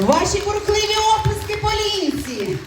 Ваші бурхливі описки полінці.